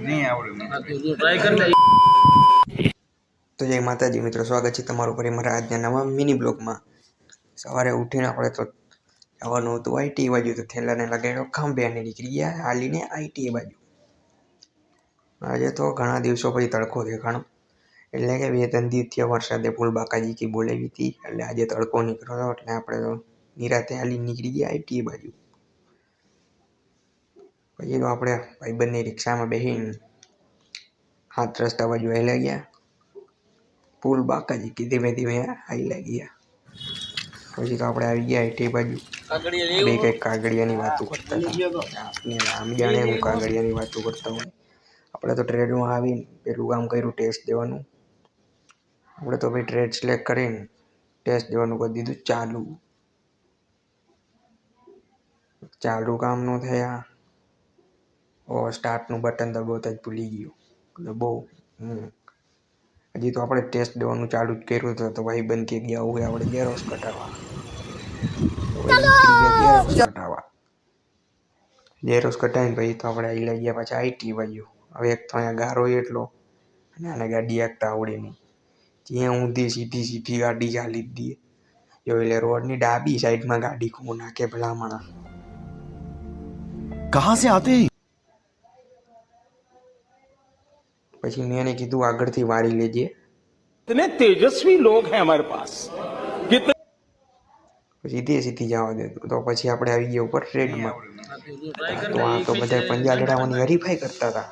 નહીં આવડે ટ્રાય કરી લે તો જય માતાજી મિત્રો સ્વાગત છે તમારું ફરી મારા આજના નવા મિની બ્લોગમાં સવારે ઉઠીને આપણે તો જવાનું હતું આઈટી બાજુ તો થેલાને લગાડ્યો ખંભે અને નીકળી ગયા હાલીને આઈટી બાજુ. આજે તો ઘણા દિવસો પછી તડકો દેખાણો એટલે કે બે ત્રણ દિવસથી વરસાદે ફૂલ બાકાજી કી બોલાવી હતી એટલે આજે તડકો નીકળ્યો હતો એટલે આપણે તો નિરાતે હાલી નીકળી ગયા આઈટી બાજુ. પછી તો આપણે ભાઈબંધની રિક્ષામાં બેસીને હાથ રસ્તા બાજુ હાલ્યા ગયા પુલ બાકાજી કે ધીમે ધીમે હાઈલા ગયા પછી તો આપણે આવી ગયા આઈટી બાજુ. બે કંઈક કાગળિયાની વાતો કરતા હતા. આમ જાણે હું કાગળિયાની વાતો કરતા હોય. આપણે તો ટ્રેડમાં આવીને પેલું કામ કર્યું ટેસ્ટ દેવાનું. આપણે તો ભાઈ ટ્રેડ સિલેક્ટ કરીને ટેસ્ટ દેવાનું કરી દીધું. ચાલુ. ચાલુ કામ ન થયા. સ્ટાર્ટનું બટન દબાવતા જ ભૂલી ગયું. એટલે બહુ હજી તો આપણે ટેસ્ટ દેવાનું ચાલુ જ કર્યું હતું તો ભાઈ બંધ કે ગયા હોય આપણે ગેરોસ કટાવવા કટાવવા ગેરોસ કટાવીને પછી તો આપણે આવી લઈ ગયા પાછા આઈટી વાયુ. હવે એક તો અહીંયા ગારો એટલો અને આને ગાડી આગતા આવડે નહીં. ત્યાં ઊંધી સીધી સીધી ગાડી ચાલી જ દઈએ જો એટલે રોડની ડાબી સાઈડમાં ગાડી ખૂ નાખે ભલામણા. કહા સે આતે પછી મેં એને કીધું આગળથી વારી લેજે. તને તેજસ્વી લોક હે અમારે પાસ તે સીધી જવા દેતું તો પછી આપણે આવી ગયા ઉપર ટ્રેડમાં તો આ તો બધા પંજા લડાવવાની વેરીફાઈ કરતા હતા.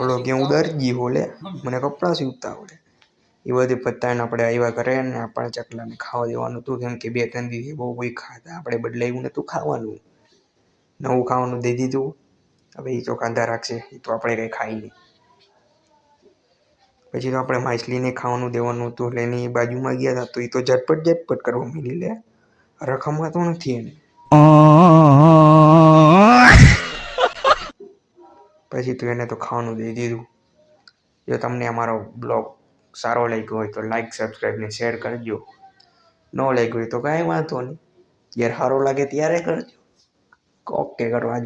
ઓલો કે હું દરજી હોલે મને કપડાં સીવતા હોલે એ બધી પત્તાને આપણે આવ્યા કરે ને આપણા ચકલાને ખાવા દેવાનું હતું. કેમ કે બે ત્રણ દીધી બહુ કોઈ ખાતા આપણે બદલાયું નહોતું ખાવાનું. નવું ખાવાનું દે દીધું. હવે એ તો કાંધા રાખશે, એ તો આપણે ખાઈ નહીં. પછી તો આપણે માછલીને ખાવાનું દેવાનું હતું એટલે એની બાજુમાં ગયા હતા, તો એ તો ઝટપટ ઝટપટ કરવા માંડી લે. રકમમાં તો નથી એને. પછી તો એને તો ખાવાનું દઈ દીધું. જો તમને અમારો બ્લોગ સારો લાગ્યો હોય તો લાઈક સબસ્ક્રાઈબ ને શેર કરજો. ન લાગ્યો હોય તો કાંઈ વાંધો નહીં. જ્યારે સારો લાગે ત્યારે કરજો. ઓકે કરો આજ